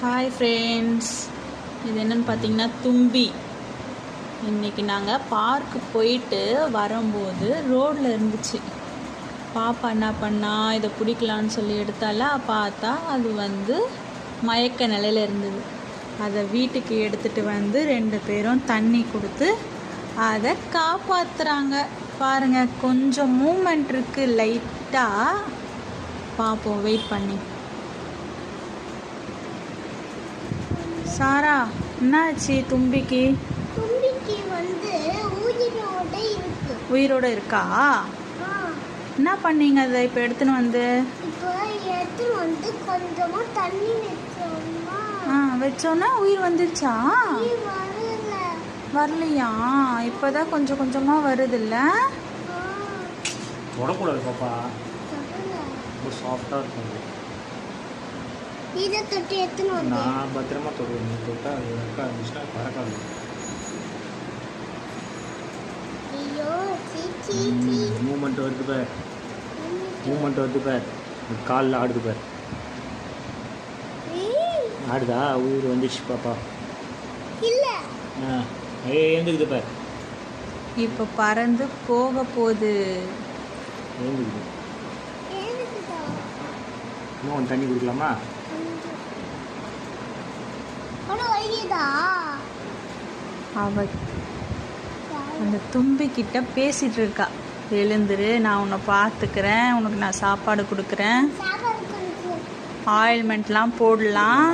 Hi friends இது என்னன்னு பார்த்தீங்கன்னா தும்பி. இன்னைக்கு நாங்கள் பார்க்கு போயிட்டு வரும்போது ரோட்டில் இருந்துச்சு. பாப்பா என்ன பண்ணா இதை பிடிக்கலான்னு சொல்லி எடுத்தால பார்த்தா அது வந்து மயக்க நிலையில் இருந்தது. அதை வீட்டுக்கு எடுத்துகிட்டு வந்து ரெண்டு பேரும் தண்ணி கொடுத்து அதை காப்பாற்றுறாங்க பாருங்கள் கொஞ்சம் மூமெண்ட் இருக்குது லைட்டாக பார்ப்போம் வெயிட் பண்ணி. சாரா என்னாச்சு தும்பிக்கு? தும்பிக்கு வந்து உயிரோட இருக்கு. உயிரோட இருக்கா? என்ன பண்ணீங்க அதை இப்போ எடுத்துன்னு வந்து? இப்போ எடுத்து வந்து கொஞ்சமா தண்ணி வச்சோம்னா ஆ வச்சோன்னா உயிர் வந்துருச்சா? வரலையா? இப்போதான் கொஞ்சம் கொஞ்சமாக வருதுல்ல? ஆ, தொடக்கூடாது பாப்பா. சாஃப்டாக இருக்கும். இதை தொட்டு வந்து நான் பத்திரமா தொடுவேன். நீ தொட்டா அது இருக்கா இருந்துச்சுன்னா பறக்காது. ஐயோ சீ சீ சீ. மூமெண்ட் வருது பார். மூமெண்ட். வருது பார். காலில் ஆடுது பார். ஆடுதா? உயிர் வந்துச்சு பாப்பா. இல்ல. ஆ ஏ ஏந்துக்குது பார். இப்போ பறந்து போக போகுது. ஏந்துக்குது. ஏனுக்குதா இன்னும் தண்ணி குடிக்கலாமா? அவ அந்த தும்பி கிட்ட பேசிட்டு இருக்கா எழுந்துரு நான் உன்னை பார்த்துக்கிறேன் உனக்கு நான் சாப்பாடு கொடுக்குறேன். ஆயில்மெண்ட்லாம் போடலாம்.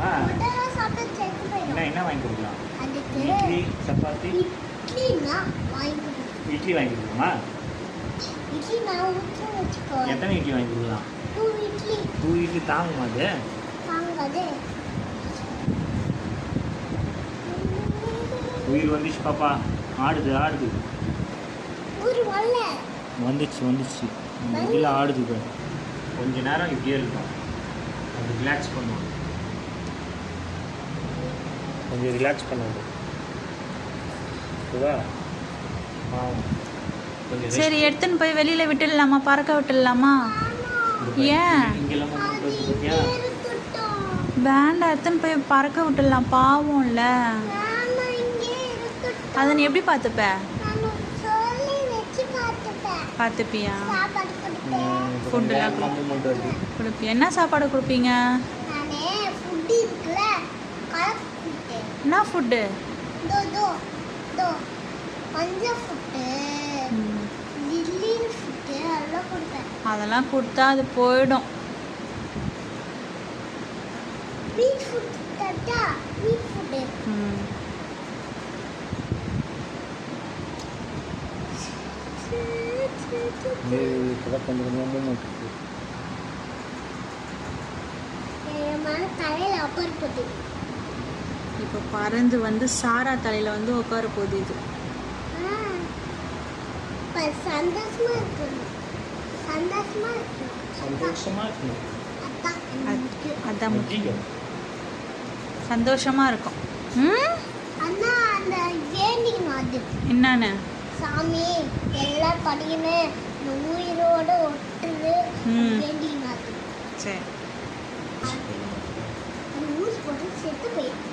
ஆ, என்ன வாங்கி கொடுக்கலாம்? இட்லி சப்பாத்தி? வாங்கி கொடு இட்லி வாங்கி கொடுக்கலாமா இட்லி நான் ஊற்ற வச்சுக்கோ எத்தனை இட்லி வாங்கி கொடுக்கலாம் டூ இட்லி. டூ இட்லி தாங்குமா அது? உயிர் வந்துச்சு பாப்பா. ஆடுது ஆடுது. வந்துச்சு வந்துச்சு. இதில் ஆடுது பாரு. கொஞ்ச நேரம் இப்படியே இருக்கும். அது ரிலாக்ஸ் பண்ணுவோம். கொஞ்சம் ரிலாக்ஸ் பண்ணுவோம். ஓகேவா ஆமாம் சரி எடுத்துன்னு போய் வெளியில விட்டுடலாமா? பறக்க விட்டுடலாமா? ஏன்? வேண்டாம் எடுத்துன்னு போய் பறக்க விட்டுடலாம் பாவம்ல அதை நீ எப்படி பார்த்துப்ப? நான் சொல்லி வச்சு பார்த்துப்பேன் பார்த்துப்பியா? வருது கொடுப்பியா? என்ன சாப்பாடு கொடுப்பீங்க? என்ன ஃபுட்டு தோ தோ தோ மஞ்சள் ஃபுட்டு லில்லின் ஃபுட்டு அதெல்லாம் கொடுப்பேன் அதெல்லாம் கொடுத்தா அது போயிடும் மீட் ஃபுட் தட்டா மீட் ஃபுட்டு ம். இப்போதான் கொஞ்சம் கொஞ்சமாக மூமெண்ட் இருக்குது என் மன தலையில் அப்பர் போட்டு இப்போ பறந்து வந்து சாரா தலையில வந்து உட்கார போகுது இது. சந்தோஷமா இருக்கணும் சந்தோஷமா இருக்கணும் சந்தோஷமாக இருக்கணும். அதான் முக்கியம். சந்தோஷமா இருக்கும். ம்? அண்ணா அந்த வேண்டிங் அது என்னன்னு? சாமி எல்லாம் படிக்கணும் இந்த உயிரோட ஒட்டுது ம். வேண்டிங் அது சரி. ஊசி போட்டு செத்து போயிடும்.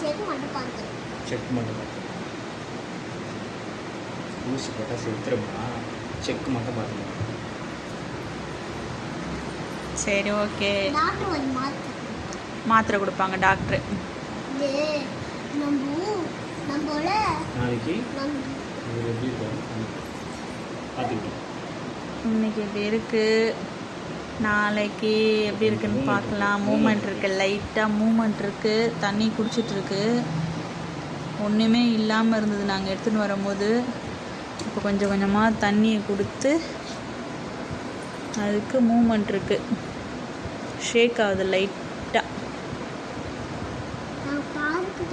செத்து மட்டும் பார்த்து செக் மட்டும் பார்த்து ஊசி போட்டால் செத்துருமா? செக் மட்டும் பார்த்துக்கலாம் சரி ஓகே. மாத்திரை கொடுப்பாங்க. டாக்டர். இன்னைக்கு எப்படி இருக்கு? நாளைக்கு எப்படி இருக்குன்னு பார்க்கலாம். மூமெண்ட் இருக்கு. லைட்டாக மூமெண்ட் இருக்கு. தண்ணி குடிச்சிட்டு இருக்கு. ஒன்றுமே இல்லாமல் இருந்தது. நாங்கள் எடுத்துன்னு வரும்போது இப்போ கொஞ்சம் கொஞ்சமாக தண்ணியை கொடுத்து அதுக்கு மூமெண்ட் இருக்கு. ஷேக் ஆகுது லைட்டாக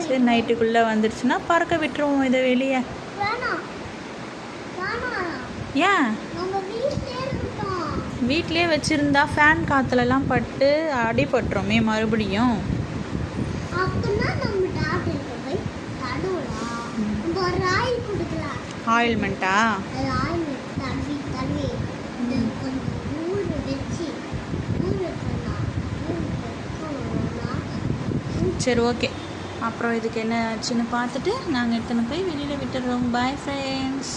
சரி நைட்டுக்குள்ளே வந்துடுச்சுன்னா பறக்க விட்டுருவோம் இதை வெளியே. ஏன்? வீட்டிலே வச்சுருந்தா ஃபேன் காற்றுலலாம் பட்டு அடிபட்டுருமே மறுபடியும். அப்படின்னா நம்ம டாக்டருக்கு போய் தடுவலாம் நம்ம ராய் கொடுக்கலாம் ஆயில்மெண்ட்டா அது ஆயில் தண்ணி தண்ணி இந்த கொஞ்சம் ஊற வச்சு ஊற வைக்கணும் ஊற வைக்கணும்னா சரி ஓகே அப்புறம் இதுக்கு என்ன ஆச்சுன்னு பார்த்துட்டு நாங்கள் எத்தனை போய் வெளியில் விட்டுடுறோம். Bye friends